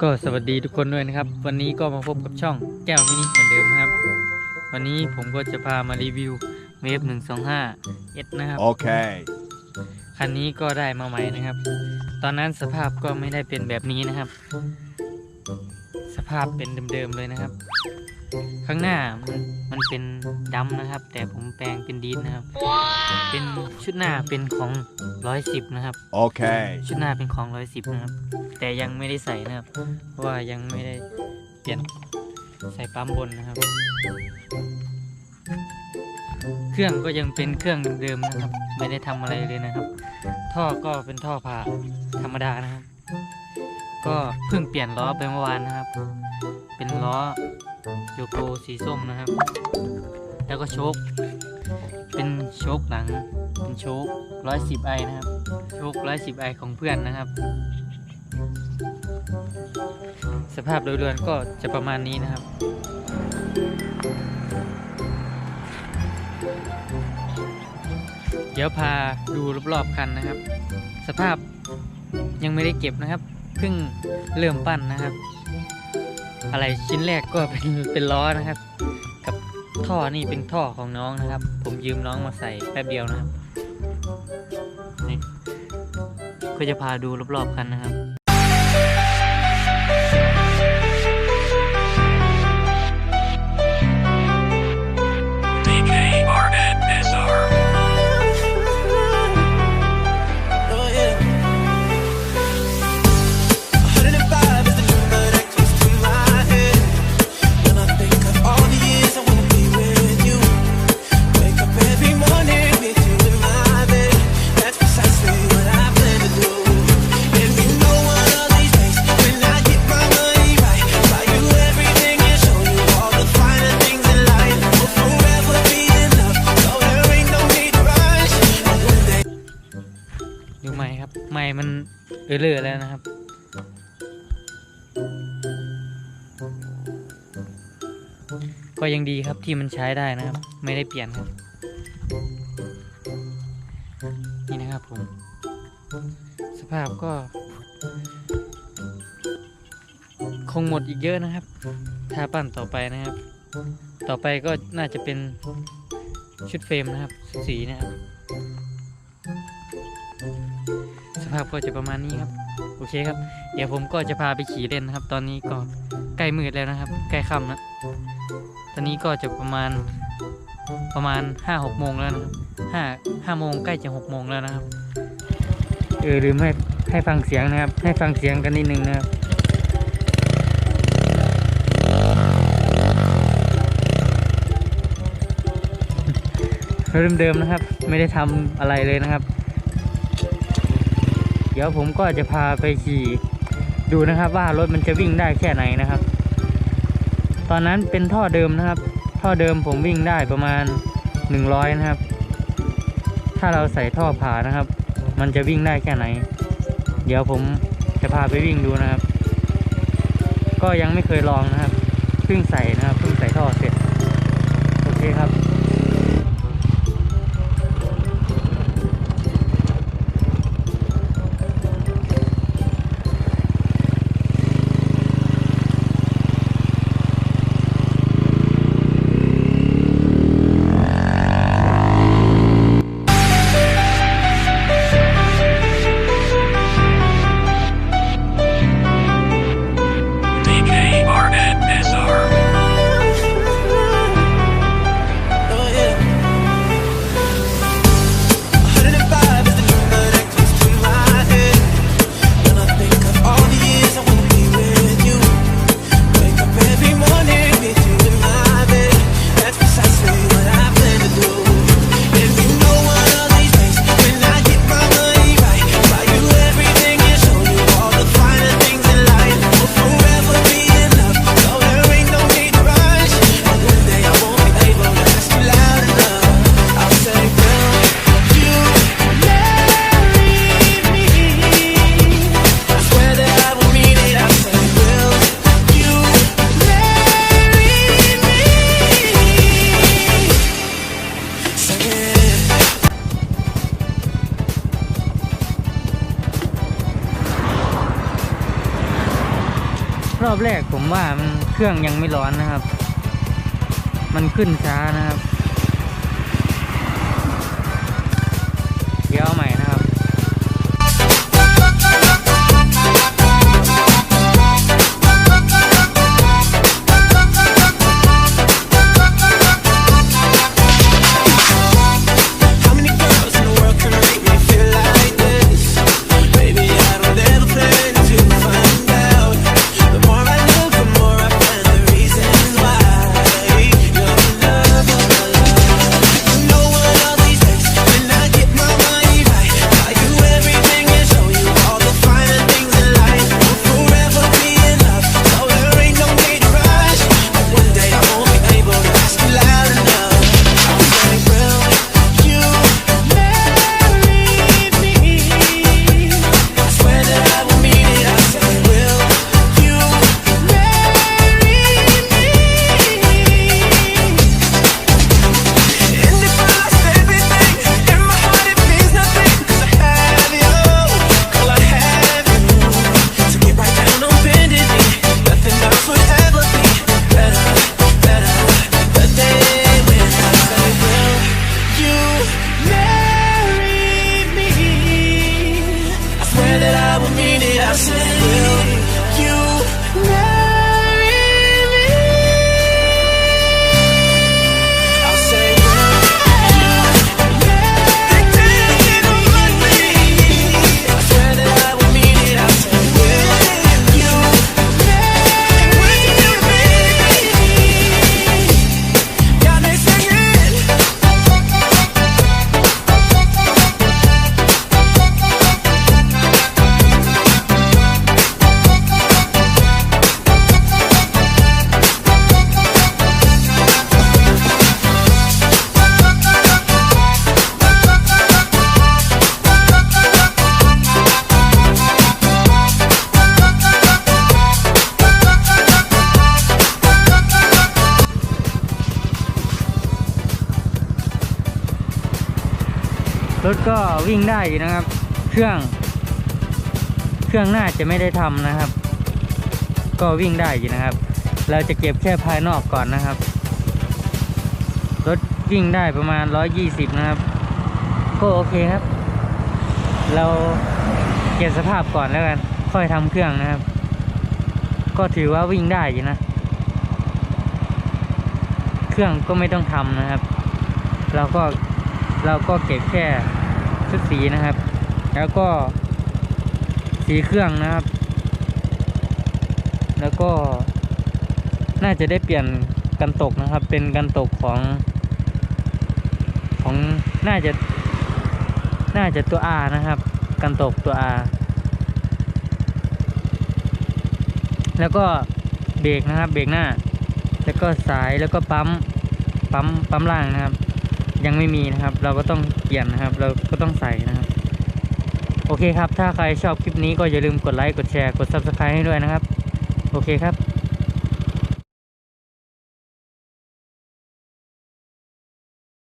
ก็สวัสดีทุกคนด้วยนะครับ วันนี้ก็มาพบกับช่องแก้วมินิเหมือนเดิมนะครับ วันนี้ผมก็จะพามารีวิวเวฟ125 S นะครับ Okay. คันนี้ก็ได้มาใหม่นะครับ ตอนนั้นสภาพก็ไม่ได้เป็นแบบนี้นะครับ สภาพเป็นเดิมๆเลยนะครับ ข้างหน้ามันมันเป็นดำนะครับ แต่ผมแปลงเป็นดีนนะครับ เป็นชุดหน้าเป็นของ110นะครับ Okay. ชุดหน้าเป็นของร้อยสิบนะครับ แต่ยังไม่ได้ใส่นะครับ เพราะว่ายังไม่ได้เปลี่ยนใส่ปั๊มบนนะครับ เครื่องก็ยังเป็นเครื่องเดิมๆนะครับ ไม่ได้ทำอะไรเลยนะครับ ท่อก็เป็นท่อผ่าธรรมดานะครับ ก็เพิ่งเปลี่ยนล้อไปเมื่อวานนะครับ เป็นล้อ โยโกสีส้มนะครับ แล้วก็โชคเป็นโชคหลัง เป็นโชคร้อยสิบไอนะครับ โชคร้อยสิบไอของเพื่อนนะครับ สภาพโดยรวมก็จะประมาณนี้นะครับเดี๋ยวพาดูรอบๆคันนะครับ สภาพยังไม่ได้เก็บนะครับ เพิ่งเริ่มปั้นนะครับ อะไรชิ้นแรกก็เป็นเป็นล้อนะครับ กับท่อนี่เป็นท่อของน้องนะครับ ผมยืมน้องมาใส่แป๊บเดียวนะครับนี่ก็จะพาดูรอบๆกันนะครับ ออเลอแล้วนะครับ ก็ยังดีครับที่มันใช้ได้นะครับ ไม่ได้เปลี่ยนครับ นี่นะครับผม สภาพก็ คงหมดอีกเยอะนะครับ ถ้าปั้นต่อไปนะครับ ต่อไปก็น่าจะเป็นชุดเฟรมนะครับ สีนะครับ ภาพก็จะประมาณนี้ครับ โอเคครับ เดี๋ยวผมก็จะพาไปขี่เล่นนะครับ ตอนนี้ก็ใกล้มืดแล้วนะครับ ใกล้ค่ำแล้ว ตอนนี้ก็จะประมาณประมาณห้าหกโมงแล้วนะครับห้าห้าโมงใกล้จะหกโมงแล้วนะครับ เออลืมให้ให้ฟังเสียงนะครับ ให้ฟังเสียงกันนิดนึงนะครับเริ่มเดิมนะครับ ไม่ได้ทำอะไรเลยนะครับ เดี๋ยวผมก็จะพาไปขี่ดูนะครับ ว่ารถมันจะวิ่งได้แค่ไหนนะครับ ตอนนั้นเป็นท่อเดิมนะครับ ท่อเดิมผมวิ่งได้ประมาณ 100 นะครับ ถ้าเราใส่ท่อผ่านะครับ มันจะวิ่งได้แค่ไหน เดี๋ยวผมจะพาไปวิ่งดูนะครับ ก็ยังไม่เคยลองนะครับเพิ่งใส่นะครับเพิ่งใส่ท่อเสร็จ โอเคครับ อบแรกผมว่ามันเครื่องยังไม่ร้อนนะครับ มันขึ้นช้านะครับเดี๋ยวใหม่ รถก็วิ่งได้อยู่นะครับ เครื่อง เครื่องน่าจะไม่ได้ทำนะครับ ก็วิ่งได้อยู่นะครับ เราจะเก็บแค่ภายนอกก่อนนะครับ รถวิ่งได้ประมาณ 120 นะครับ ก็โอเคครับ เราเก็บสภาพก่อนแล้วกัน ค่อยทำเครื่องนะครับ ก็ถือว่าวิ่งได้อยู่นะ เครื่องก็ไม่ต้องทำนะครับ เราก็ เราก็เก็บแค่ชุดสีนะครับ แล้วก็สีเครื่องนะครับ แล้วก็น่าจะได้เปลี่ยนกันตกนะครับ เป็นกันตกของ ของน่าจะ น่าจะตัว R นะครับ กันตกตัว R แล้วก็เบรกนะครับ เบรกหน้า แล้วก็สายแล้วก็ปั๊ม ปั๊ม ปั๊มล่างนะครับ ยังไม่มีนะครับ เราก็ต้องเปลี่ยนนะครับ เราก็ต้องใส่นะครับ โอเคครับ ถ้าใครชอบคลิปนี้ก็อย่าลืมกดไลค์กดแชร์กด Subscribe ให้ด้วยนะครับ โอเคครับ